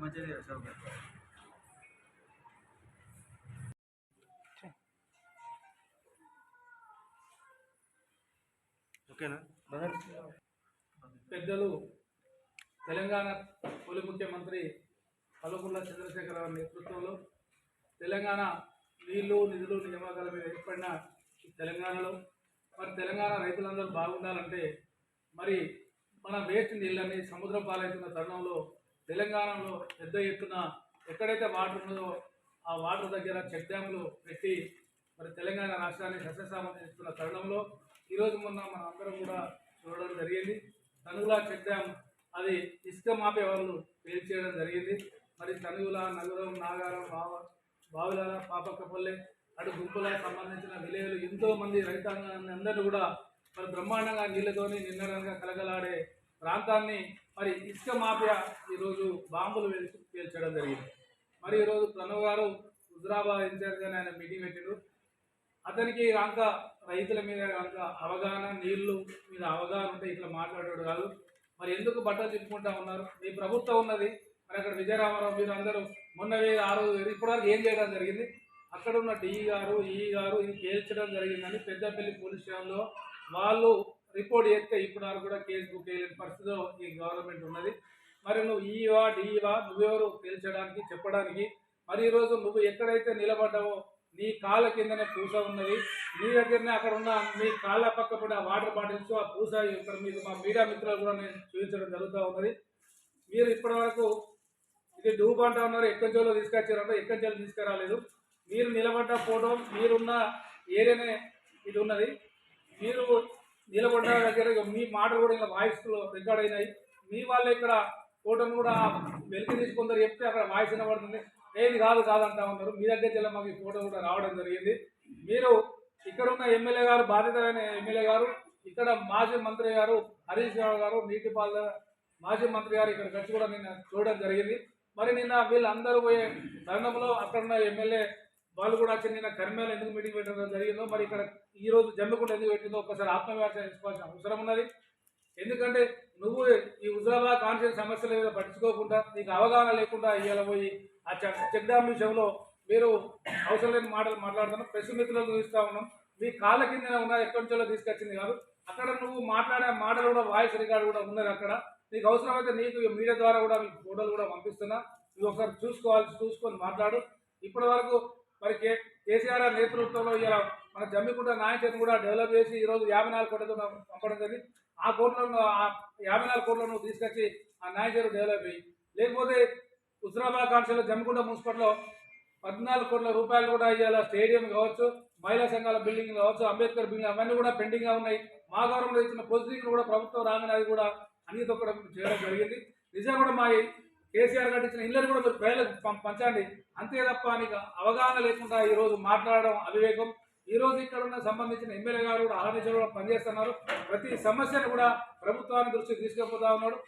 మంచిది ఓకేనా పెద్దలు తెలంగాణ తొలి ముఖ్యమంత్రి కల్వకుంట్ల చంద్రశేఖరరావు నేతృత్వంలో తెలంగాణ నీళ్ళు నిధులు నియామకాల మీద ఏర్పడిన తెలంగాణలో మరి తెలంగాణ రైతులందరూ బాగుండాలంటే మరి మన వేస్ట్ నీళ్ళని సముద్రం పాలవుతున్న తరుణంలో తెలంగాణలో పెద్ద ఎత్తున ఎక్కడైతే వాటర్ ఉన్నదో ఆ వాటర్ దగ్గర చెక్ డ్యాములు పెట్టి మరి తెలంగాణ రాష్ట్రాన్ని సస్యసామర్థ్యం ఇస్తున్న తరుణంలో ఈరోజు మొన్న మన అందరం కూడా చూడడం జరిగింది. తనుగుల చెక్ డ్యామ్ అది ఇసుక మాపే వాళ్ళు పేల్చేయడం జరిగింది. మరి తనుగుల నగరం నాగారం బావ బావుల పాపక్కపల్లె అటు గుంపుల సంబంధించిన విలేయులు ఎంతోమంది రైతాంగాన్ని అందరూ కూడా మరి బ్రహ్మాండంగా నీళ్ళతోని నిన్నరంగా కలగలాడే ప్రాంతాన్ని మరి ఇసుక మాఫియా ఈరోజు బాంబులు వేసి పేల్చడం జరిగింది. మరి ఈరోజు ప్రణవ్ గారు హుజరాబాద్ అని ఆయన మీటింగ్ పెట్టిండు అతనికి కనుక రైతుల మీద కనుక అవగాహన నీళ్ళు మీద అవగాహన ఉంటే ఇట్లా మాట్లాడాడు కాదు. మరి ఎందుకు బట్టలు తిప్పుకుంటా ఉన్నారు? మీ ప్రభుత్వం ఉన్నది మరి అక్కడ విజయరామారావు మీరు అందరూ మొన్న వే- ఆ రోజు ఇప్పటివరకు ఏం చేయడం జరిగింది? అక్కడ ఉన్న డిఈ గారు ఈ గారు ఇది తేల్చడం జరిగిందని పెద్దపల్లి పోలీస్ స్టేషన్లో వాళ్ళు రిపోర్ట్ చేస్తే ఇప్పుడు వరకు కూడా కేసు బుక్ చేయలేని పరిస్థితిలో ఈ గవర్నమెంట్ ఉన్నది. మరి నువ్వు ఈవా డిఈవా నువ్వెవరు తెలియడానికి చెప్పడానికి? మరి ఈరోజు నువ్వు ఎక్కడైతే నిలబడ్డావో నీ కాళ్ళ కిందనే పూస ఉన్నది. నీ దగ్గరనే అక్కడ ఉన్న మీ కాళ్ళ పక్క పడి వాటర్ బాటిల్స్ ఆ పూస ఇక్కడ మీకు మా మీడియా మిత్రులు కూడా నేను చూపించడం జరుగుతూ ఉన్నది. మీరు ఇప్పటివరకు ఇది డూబ్ అంటా ఉన్నారు ఎక్కడి జోలో తీసుకొచ్చారంటే ఎక్కడి జోలు తీసుకురాలేదు. మీరు నిలబడ్డ ఫోటో మీరున్న ఏరియానే ఇది ఉన్నది. మీరు నిలబడ్డ దగ్గర మీ మాటలు కూడా ఇలా వాయిస్లో రికార్డ్ అయినాయి. మీ వాళ్ళు ఇక్కడ ఫోటోను కూడా వెలికి తీసుకుందరు చెప్తే అక్కడ వాయిస్ వినబడుతుంది. ఏది కాదు కాదంటా ఉన్నారు. మీ దగ్గర జిల్లా మాకు ఈ ఫోటో కూడా రావడం జరిగింది. మీరు ఇక్కడ ఉన్న ఎమ్మెల్యే గారు బాధితులైన ఎమ్మెల్యే గారు ఇక్కడ మాజీ మంత్రి గారు హరీష్ రావు గారు నీటిపారుదల మాజీ మంత్రి గారు ఇక్కడ ఖర్చు కూడా నిన్న చూడడం జరిగింది. మరి నిన్న వీళ్ళందరూ పోయే తరుణంలో అక్కడ ఉన్న ఎమ్మెల్యే వాళ్ళు కూడా చిన్న నిన్న ఎందుకు మీటింగ్ పెట్టడం జరిగిందో మరి ఇక్కడ ఈ రోజు జమ్మికుంట ఎందుకు పెట్టిందో ఒకసారి ఆత్మవిమర్శ చేసుకోవాల్సిన అవసరం ఉన్నది. ఎందుకంటే నువ్వు ఈ హుజరాబాద్ కాన్షియస్ సమస్యల మీద పట్టించుకోకుండా నీకు అవగాహన లేకుండా ఇవాళ పోయి ఆ చెక్ చెక్ డ్యామ్ విషయంలో మీరు అవసరం లేని మాటలు మాట్లాడుతున్నాం ప్రెస్ మిత్రులకు ఇస్తూ ఉన్నాం. మీ కాళ్ళ కింద ఉన్న ఎక్కడి నుంచో తీసుకొచ్చింది కాదు. అక్కడ నువ్వు మాట్లాడే మాటలు కూడా వాయిస్ రికార్డు కూడా ఉన్నది అక్కడ. నీకు అవసరమైతే నీకు మీడియా ద్వారా కూడా మీకు ఫోటోలు కూడా పంపిస్తున్నా. నువ్వు ఒకసారి చూసుకోవాలి చూసుకొని మాట్లాడు. ఇప్పటి వరకు మరి కే కేసీఆర్ నేతృత్వంలో ఇలా మన జమ్మికుంట నాయకత్వం కూడా డెవలప్ చేసి ఈరోజు యాభై నాలుగు కోట్లతో పంపడం జరిగింది. ఆ కోట్లను ఆ యాభై నాలుగు కోట్లను తీసుకొచ్చి ఆ నాయకులు డెవలప్ అయ్యి లేకపోతే హుస్నాబాద్ కాన్స్టిలో జమ్మికుంట మున్సిపల్లో పద్నాలుగు కోట్ల రూపాయలు కూడా ఇవాళ స్టేడియం కావచ్చు మహిళా సంఘాల బిల్డింగ్ కావచ్చు అంబేద్కర్ బిల్డింగ్ అవన్నీ కూడా పెండింగ్గా ఉన్నాయి. మా గవర్నమెంట్ ఇచ్చిన పొజిషన్ కూడా ప్రభుత్వం రాగానే అది కూడా అన్ని తొక్కడం చేయడం జరిగింది. నిజంగా కూడా మా కేసీఆర్ కట్టించిన ఇచ్చిన ఇళ్ళని కూడా మీరు ప్రజలకు పంచండి. అంతే తప్ప నీకు అవగాహన లేకుండా ఈరోజు మాట్లాడడం అవివేకం. ఈ రోజు ఇక్కడ ఉన్న సంబంధించిన ఎమ్మెల్యే గారు కూడా ఆహ్వానించడం పనిచేస్తున్నారు. ప్రతి సమస్యను కూడా ప్రభుత్వాన్ని దృష్టికి తీసుకెళ్తా ఉన్నాడు.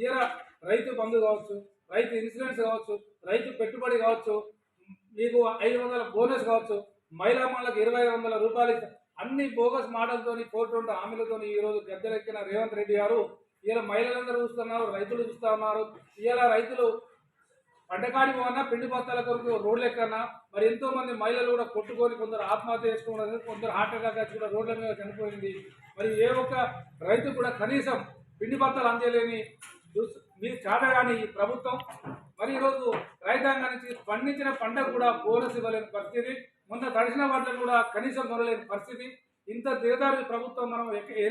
ఈయన రైతు బంధు కావచ్చు రైతు ఇన్సూరెన్స్ కావచ్చు రైతు పెట్టుబడి కావచ్చు మీకు ఐదు వందల బోనస్ కావచ్చు మహిళా మహిళలకు ఇరవై ఐదు వందల రూపాయలు అన్ని బోగస్ మోడల్తోని కోర్టు రెండు హామీలతోని ఈరోజు గద్దెలెక్కిన రేవంత్ రెడ్డి గారు ఇలా మహిళలందరూ చూస్తున్నారు రైతులు చూస్తూ ఉన్నారు. ఇలా రైతులు పంటకాడి పోవన్నా పిండి బత్తాల కొరకు రోడ్లు ఎక్కన్నా మరి ఎంతో మంది మహిళలు కూడా కొట్టుకొని కొందరు ఆత్మహత్య చేసుకున్నారు. కొందరు హార్ట్ అటాక్ కూడా రోడ్ల మీద చనిపోయింది. మరి ఏ ఒక్క రైతు కూడా కనీసం పిండి బత్తాలు అందలేని మీరు చాటగాని ఈ ప్రభుత్వం. మరి ఈరోజు రైతాంగానికి పండించిన పంట కూడా బోనస్ ఇవ్వలేని పరిస్థితి. మొన్న తడిసిన వాటిని కూడా కనీసం కొనలేని పరిస్థితి. ఇంత దిగదారి ప్రభుత్వం మనం ఎక్క- ఏ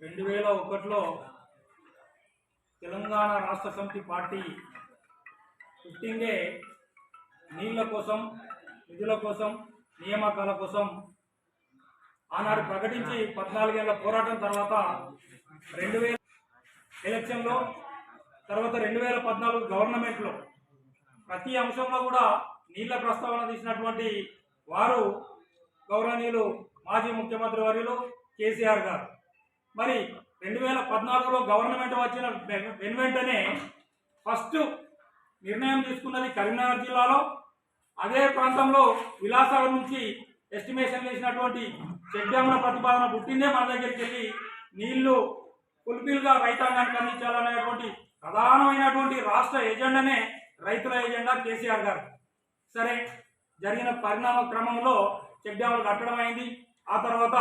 రెండు వేల ఒకటిలో తెలంగాణ రాష్ట్ర సమితి పార్టీ పుట్టిందే నీళ్ళ కోసం నిధుల కోసం నియామకాల కోసం ఆనాడు ప్రకటించి పద్నాలుగేళ్ళ పోరాటం తర్వాత రెండు వేల ఎలక్షన్లో తర్వాత రెండు వేల పద్నాలుగు గవర్నమెంట్లో ప్రతి అంశంలో కూడా నీళ్ళ ప్రస్తావన తీసినటువంటి వారు గౌరవనీయులు మాజీ ముఖ్యమంత్రి వర్యులు కేసీఆర్ గారు. మరి రెండు వేల పద్నాలుగులో గవర్నమెంట్ వచ్చిన వెనువెంటనే ఫస్ట్ నిర్ణయం తీసుకున్నది కరీంనగర్ జిల్లాలో. అదే ప్రాంతంలో విలాసాల నుంచి ఎస్టిమేషన్ వేసినటువంటి చెక్ డ్యామ్ల ప్రతిపాదన పుట్టిందే మన దగ్గరికి వెళ్ళి నీళ్ళు ఫుల్ఫిల్గా రైతాంగానికి అందించాలనేటువంటి ప్రధానమైనటువంటి రాష్ట్ర ఎజెండానే రైతుల ఎజెండా కేసీఆర్ గారు. సరే జరిగిన పరిణామ క్రమంలో చెక్ డ్యాములు కట్టడం అయింది ఆ తర్వాత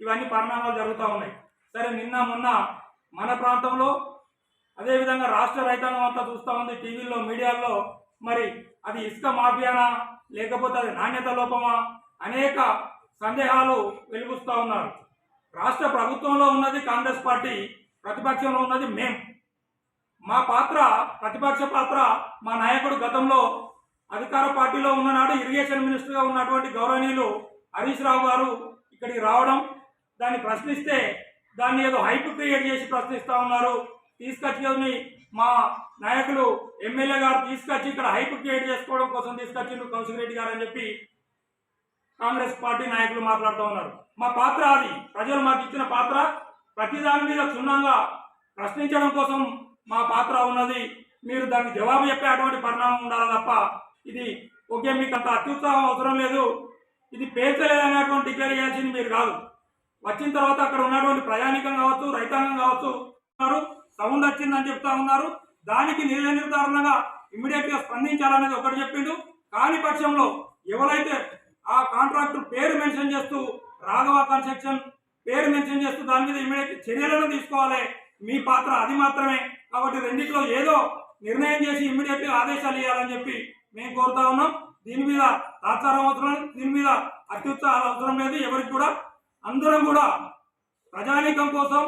ఇవన్నీ పరిణామాలు జరుగుతూ ఉన్నాయి. సరే నిన్న మొన్న మన ప్రాంతంలో అదేవిధంగా రాష్ట్ర రైతాంగం అంతా చూస్తూ ఉంది టీవీల్లో మీడియాల్లో. మరి అది ఇసుక మాఫియానా లేకపోతే అది నాణ్యత లోపమా? అనేక సందేహాలు వెలుగుస్తూ ఉన్నారు. రాష్ట్ర ప్రభుత్వంలో ఉన్నది కాంగ్రెస్ పార్టీ ప్రతిపక్షంలో ఉన్నది మేం. మా పాత్ర ప్రతిపక్ష పాత్ర మా నాయకుడు గతంలో అధికార పార్టీలో ఉన్ననాడు ఇరిగేషన్ మినిస్టర్గా ఉన్నటువంటి గౌరవనీయులు హరీష్ రావు గారు ఇక్కడికి రావడం దాన్ని ప్రశ్నిస్తే దాన్ని ఏదో హైప్ క్రియేట్ చేసి ప్రశ్నిస్తూ ఉన్నారు. తీసుకొచ్చి మా నాయకులు ఎమ్మెల్యే గారు తీసుకొచ్చి ఇక్కడ హైప్ క్రియేట్ చేసుకోవడం కోసం తీసుకొచ్చిండ్రు కౌశిక్ రెడ్డి గారు అని చెప్పి కాంగ్రెస్ పార్టీ నాయకులు మాట్లాడుతూ ఉన్నారు. మా పాత్ర అది. ప్రజలు మాకు ఇచ్చిన పాత్ర ప్రతి దాని మీద క్షుణ్ణంగా ప్రశ్నించడం కోసం మా పాత్ర ఉన్నది. మీరు దానికి జవాబు చెప్పే అటువంటి పరిణామం ఉండాలి తప్ప ఇది ఓకే మీకు అంత అత్యుత్సాహం అవసరం లేదు. ఇది పేర్చలేదనేటువంటి డిక్లేర్ చేయాల్సింది మీరు కాదు. వచ్చిన తర్వాత అక్కడ ఉన్నటువంటి ప్రయాణికం కావచ్చు రైతాంగం కావచ్చు ఉన్నారు సౌండ్ వచ్చిందని చెప్తా ఉన్నారు. దానికి నిర్ణయ నిర్ధారణగా ఇమ్మీడియట్గా స్పందించాలనేది ఒకటి చెప్పిండు. కాని పక్షంలో ఎవరైతే ఆ కాంట్రాక్టర్ పేరు మెన్షన్ చేస్తూ రాఘవ కన్స్ట్రక్షన్ పేరు మెన్షన్ చేస్తూ దాని మీద ఇమ్మీడియట్ చర్యలను తీసుకోవాలి. మీ పాత్ర అది మాత్రమే. కాబట్టి రెండిట్లో ఏదో నిర్ణయం చేసి ఇమ్మీడియట్ ఆదేశాలు ఇవ్వాలని చెప్పి మేము కోరుతా ఉన్నాం. దీని మీద తాత్సారం అవసరం దీని మీద అత్యుత్సాహాలు అవసరం లేదు. ఎవరికి కూడా అందరం కూడా ప్రజానీకం కోసం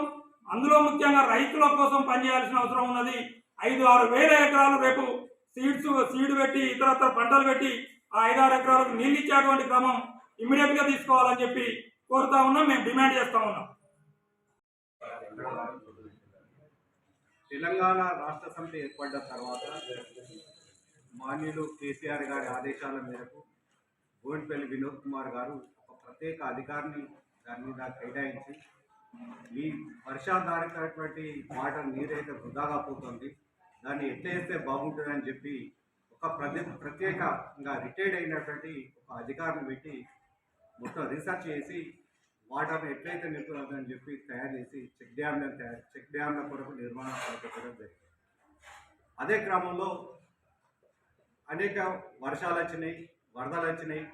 అందులో ముఖ్యంగా రైతుల కోసం పనిచేయాల్సిన అవసరం ఉన్నది. ఐదు ఆరు వేల ఎకరాలు రేపు సీడ్స్ సీడ్ పెట్టి ఇతరత్ర పంటలు పెట్టి ఆ ఐదారు ఎకరాలకు నీళ్ళు ఇచ్చేటువంటి క్రమం ఇమ్మీడియట్గా తీసుకోవాలని చెప్పి కోరుతా ఉన్నాం. మేము డిమాండ్ చేస్తా ఉన్నాం. తెలంగాణ రాష్ట్ర సమితి ఏర్పడ్డ తర్వాత మాన్యులు కేసీఆర్ గారి ఆదేశాల మేరకు బోయినపల్లి వినోద్ కుమార్ గారు ఒక ప్రత్యేక అధికారిని దాని మీద కేటాయించి ఈ వర్షాధారితమైనటువంటి వాటర్ నీరైతే వృధాగా పోతుంది. దాన్ని ఎట్లా వేస్తే బాగుంటుందని చెప్పి ఒక ప్రతి ప్రత్యేకంగా రిటైర్డ్ అయినటువంటి ఒక అధికారిని పెట్టి మొత్తం రీసెర్చ్ చేసి వాటర్ని ఎట్లయితే నింపుతుందని చెప్పి తయారు చేసి చెక్ డ్యామ్లను తయారు చెక్ డ్యామ్ల కొరకు నిర్మాణం చేపట్టడం జరిగింది. అదే క్రమంలో అనేక వర్షాలు వచ్చినాయి వరదలు వచ్చినాయి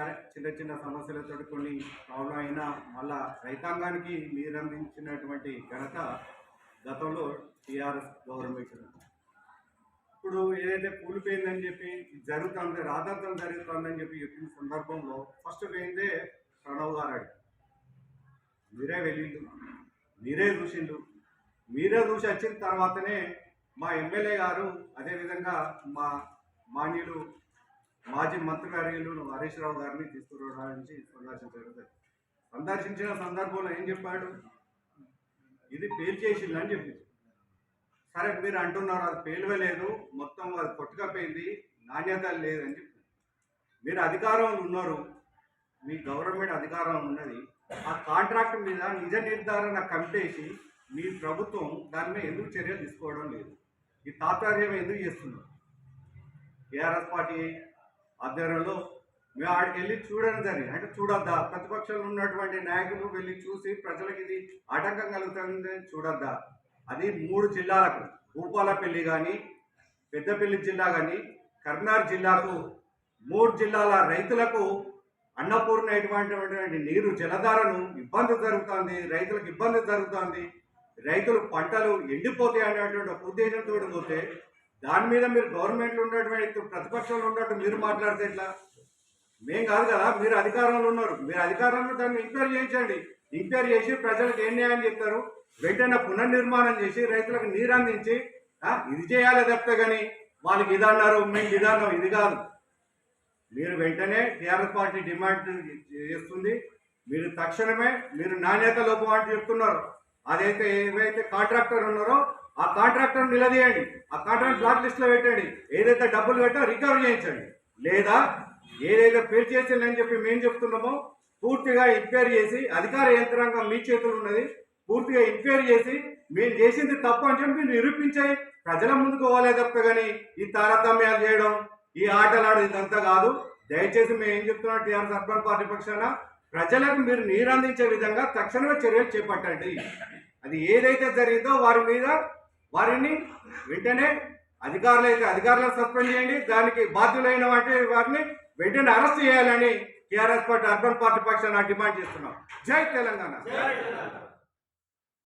సరే చిన్న చిన్న సమస్యలతో కొన్ని ప్రాబ్లం అయినా మళ్ళా రైతాంగానికి నీరు అందించినటువంటి ఘనత గతంలో టీఆర్ఎస్ గవర్నమెంట్ ఇప్పుడు ఏదైతే కూలిపోయిందని చెప్పి జరుగుతుంది రాధాంతం జరుగుతుందని చెప్పి చెప్పిన సందర్భంలో ఫస్ట్ పోయిందే ప్రణవ్ గారు మీరే వెళ్ళిండు మీరే చూసిండు మీరే చూసి వచ్చిన తర్వాతనే మా ఎమ్మెల్యే గారు అదేవిధంగా మా మాన్యులు మాజీ మంత్రి వర్యులు హరీష్ రావు గారిని తీసుకురావడానికి సందర్శించారు. సందర్శించిన సందర్భంలో ఏం చెప్పాడు? ఇది పేల్చేసిందని చెప్పింది సరే మీరు అంటున్నారు అది పేలవలేదు మొత్తం అది కొట్టుకపోయింది నాణ్యత లేదని చెప్పి. మీరు అధికారంలో ఉన్నారు మీ గవర్నమెంట్ అధికారం ఉన్నది ఆ కాంట్రాక్ట్ మీద నిజ నిర్ధారణ కమిటేసి మీ ప్రభుత్వం దాని మీద ఎందుకు చర్యలు తీసుకోవడం లేదు? ఈ తాత్పర్యం ఎందుకు చేస్తున్నారు? టీఆర్ఎస్ పార్టీ ఆధ్వర్యంలో మేము ఆడికి వెళ్ళి చూడండి జరిగింది. అంటే చూడొద్దా? ప్రతిపక్షంలో ఉన్నటువంటి నాయకులు వెళ్ళి చూసి ప్రజలకు ఇది ఆటంకం కలుగుతుంది చూడొద్దా? అది మూడు జిల్లాలకు భూపాలపల్లి కానీ పెద్దపల్లి జిల్లా కానీ కర్నార్ జిల్లాకు మూడు జిల్లాల రైతులకు అన్నపూర్ణ ఇటువంటి నీరు జలధారను ఇబ్బంది జరుగుతుంది రైతులకు ఇబ్బంది జరుగుతుంది. రైతులు పంటలు ఎండిపోతాయి అనేటువంటి ఉద్దేశంతో పోతే దాని మీద మీరు గవర్నమెంట్లో ఉన్నటువంటి ప్రతిపక్షంలో ఉన్నట్టు మీరు మాట్లాడితే ఎట్లా? మేం కాదు కదా మీరు అధికారంలో ఉన్నారు. మీరు అధికారంలో దాన్ని ఎంక్వైరీ చేయించండి. ఎంక్వైరీ చేసి ప్రజలకు ఏం న్యాయం చెప్తారు? వెంటనే పునర్నిర్మాణం చేసి రైతులకు నీరు అందించి ఇది చేయాలి తప్పితే కానీ వాళ్ళకి ఇది అన్నారు మేము ఇది అన్నాం ఇది కాదు. మీరు వెంటనే టీఆర్ఎస్ పార్టీ డిమాండ్ చేస్తుంది. మీరు తక్షణమే మీరు నాణ్యత లోపం అంటూ చెప్తున్నారు. అదైతే ఏవైతే కాంట్రాక్టర్ ఉన్నారో ఆ కాంట్రాక్టర్ నిలదీయండి. ఆ కాంట్రాక్ట్ బ్లాక్ లిస్ట్లో పెట్టండి. ఏదైతే డబ్బులు పెట్టో రికవర్ చేయించండి. లేదా ఏదైతే పేరు చేసిందని చెప్పి మేము చెప్తున్నామో పూర్తిగా ఎంక్వైరీ చేసి అధికార యంత్రాంగం మీ చేతులు ఉన్నది. పూర్తిగా ఎంక్వైరీ చేసి మేము చేసింది తప్పు అని చెప్పి మీరు నిరూపించాయి ప్రజల ముందుకు పోలే తప్ప కానీ ఈ తారతమ్యాలు చేయడం ఈ ఆటలాడు ఇదంతా కాదు. దయచేసి మేము ఏం చెప్తున్నాం టీఆర్ఎస్ అర్బన్ పార్టీ పక్షాన ప్రజలకు మీరు నీరు అందించే విధంగా తక్షణమే చర్యలు చేపట్టండి. అది ఏదైతే జరిగిందో వారి మీద వారిని వెంటనే అధికారులు అయితే అధికారులను సస్పెండ్ చేయండి. దానికి బాధ్యులైన వాటి వారిని వెంటనే అరెస్ట్ చేయాలని టీఆర్ఎస్ పార్టీ అర్బన్ పార్టీ పక్షాన డిమాండ్ చేస్తున్నాం. జై తెలంగాణ.